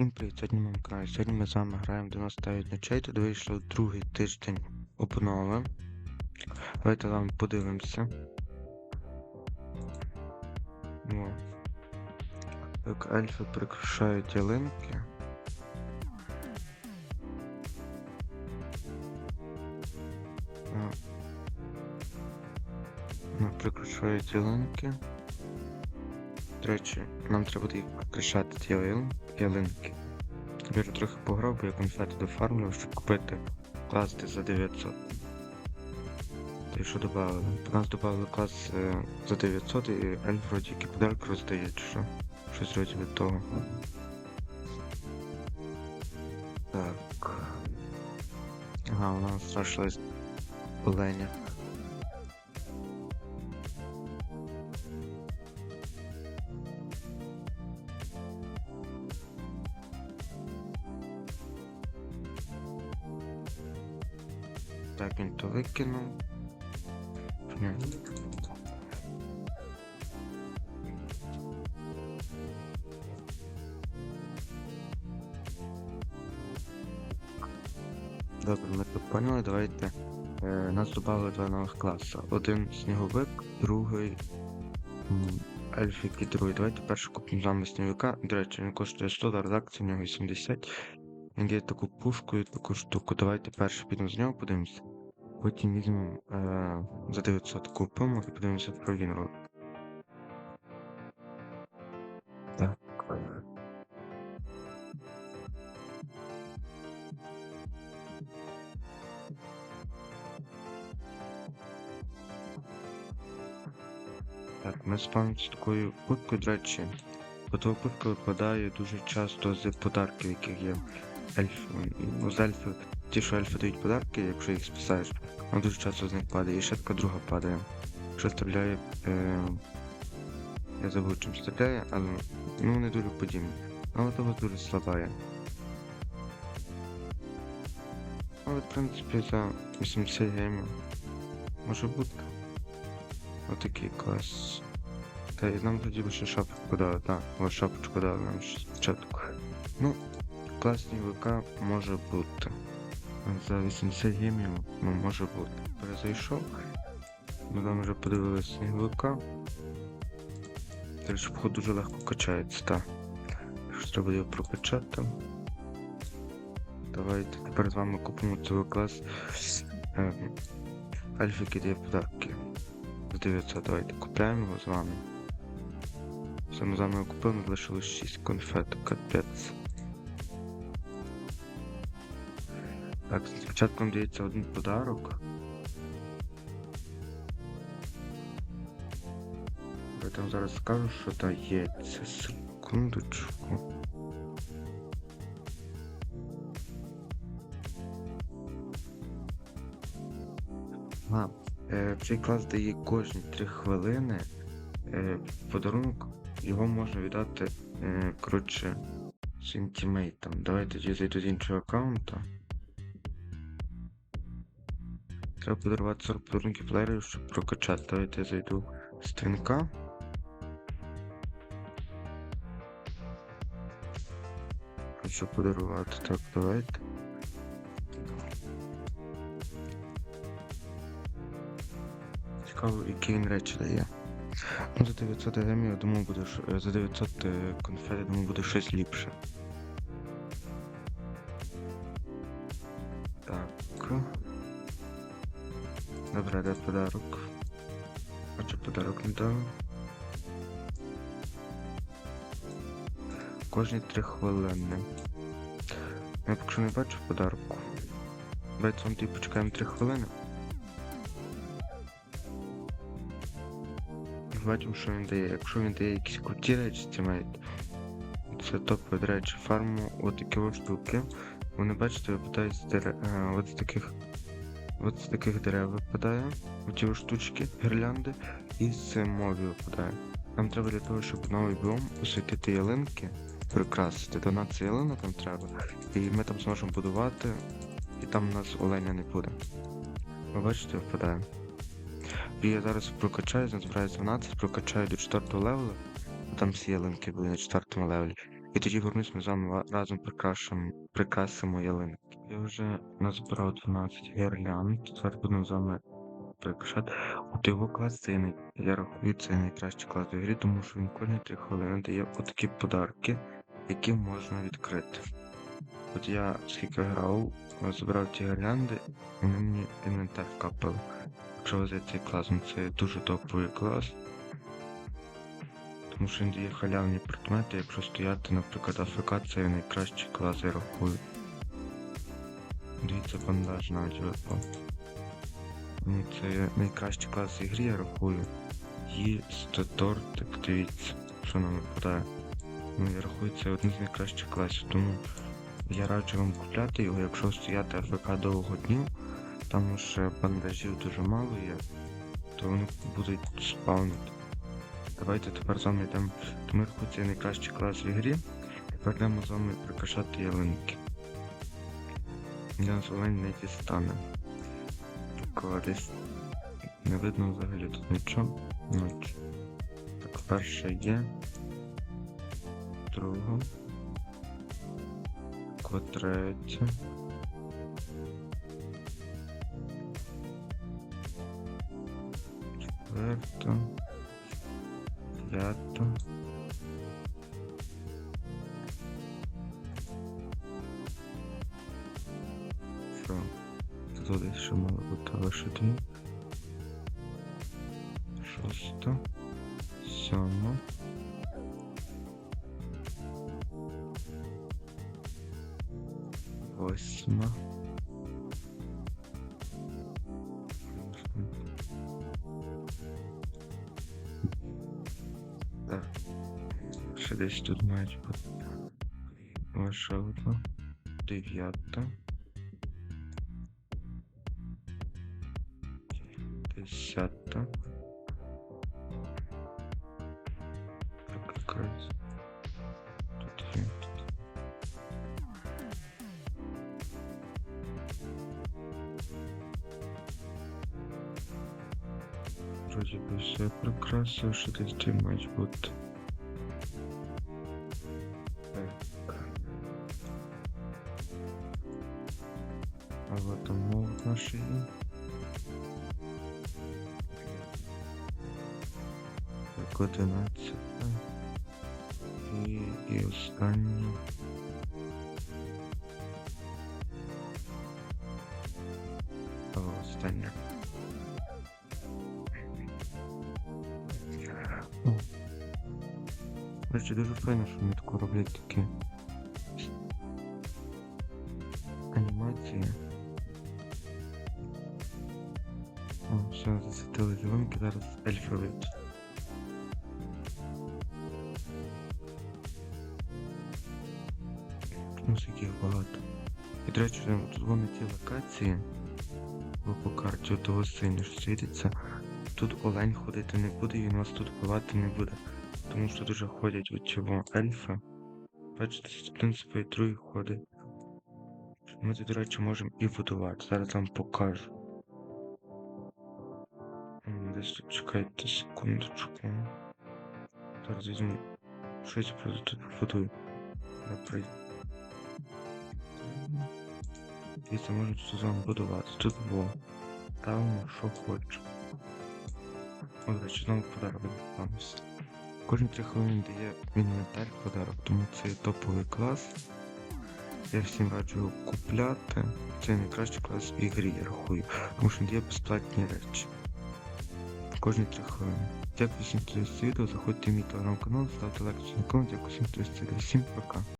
Всім привіт, сьогодні ми каналі. Сьогодні ми з вами граємо 99 ночей. Тут вийшов другий тиждень обнови. Давайте з вами подивимося. О. Як ельфи прикрашають ялинки. О. Ялинки. До речі, нам треба буде прикрашати ті ялинки. Я трохи пограв, бо я конфети дофармлював, щоб купити класти за 900. Та й що додали? У нас додали клас е, за 900 і вроді який подарок роздає, що? Щось вроді від того. Так. Ага, у нас залишилось оленя. То викинув. Добре, ми тут поняли, давайте. Е, нас додали два нових класи. Один сніговик, другий ельфік і другий. Давайте перше купимо з вами сніговика. До речі, він коштує 100 доларів, це в нього 80. Він дає таку пушку і таку штуку. Давайте перше підемо з нього, подивимося. Потім візьмемо е, за 900 купимо і подивимося про він. Так. Так, ми спавнимося з такою куткою, до речі. Бо того кутка випадає дуже часто з подарків, яких є ельф. Ну, з ельфів. Ті, що ельфи дають подарки, якщо їх списаєш, вона дуже часто з них падає. І ще така друга падає. Що стріляє. Е... Я забув чим стріляє, але ну вони дуже подібні. Але того дуже слаба є. Але в принципі за 80 геймів може бути. Отакий клас. Та і нам тоді ще шапочку дали, так, ось шапочку дали нам спочатку. Ну, клас сніговика може бути. За 80 геймів ну, може бути. Перезайшов. Ми там вже подивилися сніговика. Далі походу дуже легко качається, так. Якщо треба його прокачати. Давайте тепер з вами купимо цього клас. Альфіки дає подарки. 900 давайте купляємо його з вами. Все ми з вами купили, ми 6 конфет, капець. Так, спочатку нам дається один подарок. Я там зараз скажу, що дається. Секундочку. А, е, цей клас дає кожні 3 хвилини. Е, подарунок його можна віддати, е, коротше, своїм тімейтам. Давайте я зайду з іншого аккаунта. Треба подарувати 40 подарунків плеєрів, щоб прокачати. Давайте я зайду з твінка. Хочу подарувати. Так, давайте. Цікаво, які він речі дає. Ну, за 900 гемів, я думаю, буде е, за 900 е, конфет, я думаю, буде щось ліпше. Так. Добре, де подарок? Хочу подарок не дав. Кожні 3 хвилини. Я поки не бачу подарку. Давайте вам тоді почекаємо 3 хвилини. Бачимо, що він дає. Якщо він дає якісь круті речі, має. Це топові, речі, фарму от такі штуки. Вони бачите, випадають. От таких. От з таких дерев випадає. Оті от штучки, гірлянди, і з мові випадає. Нам треба для того, щоб новий біом освітити ялинки, прикрасити. 12 ялинок нам треба. І ми там зможемо будувати, і там у нас оленя не буде. Ви бачите, випадає. І я зараз прокачаю, назбираю 12, прокачаю до 4 левела. Там всі ялинки були на 4 левелі. І тоді вернусь ми з вами разом прикрашимо, прикрасимо ялинки. Я вже назбирав 12 гірлянд, тепер будемо з вами прикрашати. От його клас це най... я рахую, це найкращий клас в грі, тому що він кожні 3 хвилини дає отакі подарки, які можна відкрити. От я скільки грав, збирав ті гірлянди, вони мені інвентар капали. Якщо взяти цей клас, ну це дуже топовий клас. Тому що халявні предмети, якщо стояти, наприклад, АФК, це найкращий клас, я рахую. Дивіться, бандаж навіть випав. Це найкращий клас в ігрі, я рахую. Їсти тортик, дивіться, що нам випадає. Ну, я рахую, це один з найкращих класів, тому я раджу вам купляти його, якщо стояти АФК довго днів, там ще бандажів дуже мало є, то вони будуть спавнити. Давайте тепер з вами йдемо. Тому рахую, це найкращий клас в ігрі. Тепер йдемо з вами прикрашати ялинки. Я олень не дістане. Такого не видно взагалі тут нічого. Ніч. Так, перша є. Друга. Третя. Четверта. П'ята. Що? Тут десь ще мало бути дві. Шоста. Восьма. Ще десь тут мають бути. Лише одна. Дев'ята. Десята. Вроді би все прикрасив, що десь мають бути. А вот там мов наші є. Так, одинадцята. І, і останнє. О, останнє. О. До речі, дуже файно, що вони таку роблять такі О, все, засвітили зеленки, зараз. Ну, їх багато. І, до речі, тут вони ті локації, бо по карті того синього що світиться. Тут олень ходити не буде, і він вас тут бувати не буде. Тому що дуже ходять від чого ельфи. Бачите, один свій другий ходить. Ми тут, до речі, можемо і будувати. Зараз вам покажу. Тут чекайте секундочку. Зараз візьму. Щось просто тут побудую. Наприклад. Дивіться, можна тут з вами будувати. Тут було. Ставимо, що хочу. О, до речі, подарок відбуваємося. Кожні 3 хвилини дає інвентар подарок, тому це топовий клас. Я всім раджу купляти. Це найкращий клас в ігрі, я рахую. Тому що він дає безплатні речі. Кожні 3 хвилини. Дякую всім, хто відео. Заходьте в мій телеграм-канал, ставте лайк цьому канал. Дякую всім, хто. Всім пока.